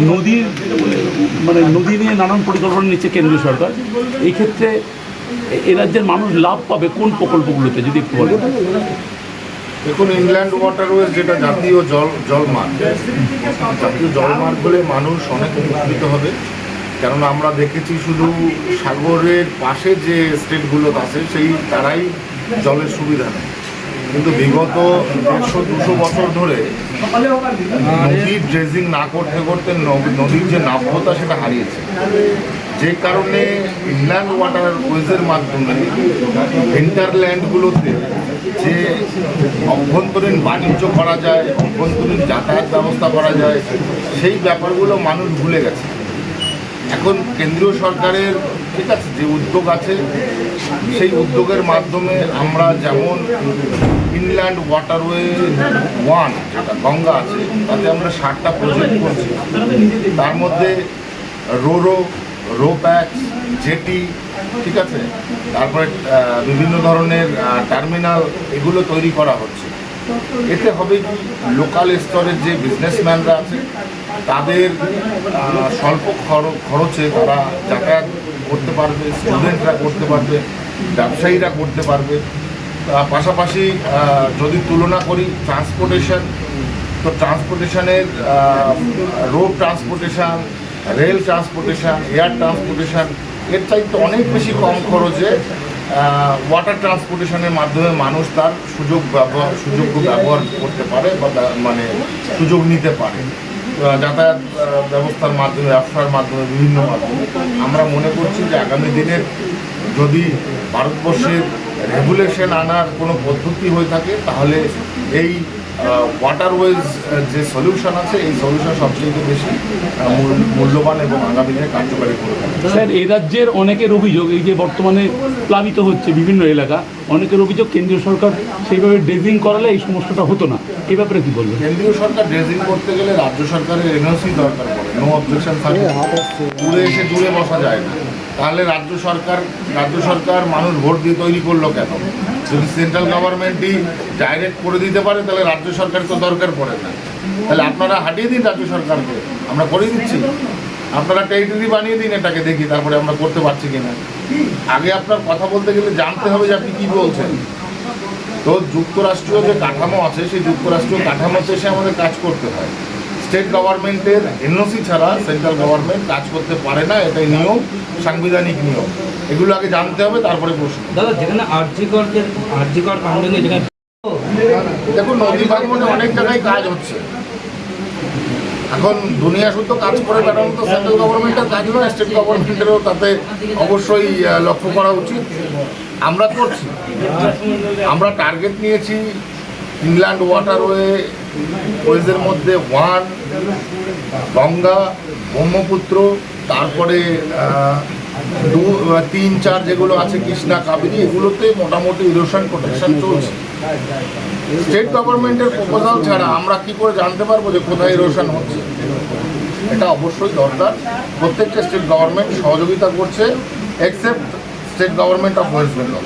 নদীর মানে নদী নিয়ে নানান পরিকল্পনা নিচ্ছে কেন্দ্রীয় সরকার। এই ক্ষেত্রে এ- রাজ্যের মানুষ লাভ পাবে কোন প্রকল্পগুলোতে, যদি একটু বলেন? দেখুন, ইংল্যান্ড ওয়াটারওয়েজ যেটা জাতীয় জল, জলমার্গ, জাতীয় জলমার্গ হলে মানুষ অনেক উপকৃত হবে। কেননা আমরা দেখেছি শুধু সাগরের পাশে যে স্টেটগুলো আছে, সেই, তারাই জলের সুবিধা নেই কিন্তু বিগত দেড়শো, দুশো বছর ধরে নদীর ড্রেজিং না করতে করতে নদীর যে নাব্যতা সেটা হারিয়েছে। যে কারণে ইনল্যান্ড ওয়াটার ওয়েজের মাধ্যমে হিন্টারল্যান্ডগুলোতে যে অভ্যন্তরীণ বাণিজ্য করা যায়, অভ্যন্তরীণ যাতায়াত ব্যবস্থা করা যায়, সেই ব্যাপারগুলো মানুষ ভুলে গেছে। এখন কেন্দ্রীয় সরকারের ঠিক আছে, যে উদ্যোগ আছে, সেই উদ্যোগের মাধ্যমে আমরা যেমন ইনল্যান্ড ওয়াটারওয়ে ওয়ান, যেটা গঙ্গা আছে, তাতে আমরা ষাটটা প্রজেক্ট করছি। তার মধ্যে রোরো রো প্যাক্স জেটি, ঠিক আছে, তারপরে বিভিন্ন ধরনের টার্মিনাল, এগুলো তৈরি করা হচ্ছে। এতে হবে কি? লোকাল স্তরের যে বিজনেসম্যানরা আছে, তাদের স্বল্প খর- খরচে তারা যাতায়াত করতে পারবে স্টুডেন্টরা করতে পারবে, ব্যবসায়ীরা করতে পারবে। পাশাপাশি যদি তুলনা করি ট্রান্সপোর্টেশন তো ট্রান্সপোর্টেশনের road transportation rail transportation air transportation এর চাইতে অনেক বেশি কম খরচে ওয়াটার ট্রান্সপোর্টেশনের মাধ্যমে মানুষ তার সুযোগ ব্যবহার সুযোগ ব্যবহার করতে পারে বা মানে সুযোগ নিতে পারে। যাতায়াত ব্যবস্থার মাধ্যমে, ব্যবসার মাধ্যমে, বিভিন্ন মাধ্যমে। আমরা মনে করছি যে আগামী দিনের যদি ভারতবর্ষের রেগুলেশন আনার কোনো পদ্ধতি হয়ে থাকে, তাহলে এই ওয়াটারওয়েজ যে সলিউশন আছে এই সলিউশন সবচেয়ে বেশি মূল্যবান এবং আগামী দিনে কার্যকারী করে থাকে স্যার এই রাজ্যের অনেকের অভিযোগ এই যে বর্তমানে প্লাবিত হচ্ছে বিভিন্ন এলাকা অনেকের অভিযোগ কেন্দ্রীয় সরকার সেইভাবে ড্রেজিং করালে এই সমস্যাটা হতো না। এই ব্যাপারে কি বলবেন? কেন্দ্রীয় সরকার ড্রেজিং করতে গেলে রাজ্য সরকারের এনওসি দরকার পড়ে নো অবজেকশন থাকে উড়ে এসে দূরে বসা যায় না। তাহলে রাজ্য সরকার রাজ্য সরকার মানুষ ভোট দিয়ে তৈরি করল কেন? যদি সেন্ট্রাল গভর্নমেন্টই ডাইরেক্ট করে দিতে পারে, তাহলে রাজ্য সরকার তো দরকার পড়ে না। তাহলে আপনারা হাঁটিয়ে দিন রাজ্য সরকারকে, আমরা করে দিচ্ছি। আপনারা টেরিটরি বানিয়ে দিন এটাকে দেখি, তারপরে আমরা করতে পারছি কিনা। আগে আপনার কথা বলতে গেলে জানতে হবে যে আপনি কী বলছেন। তো যুক্তরাষ্ট্রীয় যে কাঠামো আছে, সেই যুক্তরাষ্ট্রীয় কাঠামোতে এসে আমাদের কাজ করতে হয়। স্টেট গভর্নমেন্টের এনওসি ছাড়া সেন্ট্রাল গভর্নমেন্ট কাজ করতে পারে না এটাই নিয়ম সাংবিধানিক নিয়ম। এগুলো আগে জানতে হবে তারপরে প্রশ্ন। দাদা যেখানে কাণ্ড দেখুন নদী ভাঙনে অনেক জায়গায় কাজ হচ্ছে। এখন দুনিয়া শুদ্ধ কাজ করে বেড়ানো তো সেন্ট্রাল গভর্নমেন্টের কাজ নয় স্টেট গভর্নমেন্টেরও তাতে অবশ্যই লক্ষ্য করা উচিত। আমরা করছি। আমরা টার্গেট নিয়েছি ইংল্যান্ড ওয়াটারওয়ে ওয়েজের মধ্যে ওয়ান, গঙ্গা, ব্রহ্মপুত্র, তারপরে দু, তিন, চার যেগুলো আছে কৃষ্ণা, কাবেরী, এগুলোতে মোটামুটি ইরোশন প্রোটেকশন চলছে। স্টেট গভর্নমেন্টের প্রপোজাল ছাড়া আমরা কি করে জানতে পারব যে কোথায় ইরোশন হচ্ছে? এটা অবশ্যই দরকার। প্রত্যেকটা স্টেট গভর্নমেন্ট সহযোগিতা করছে except state government of West Bengal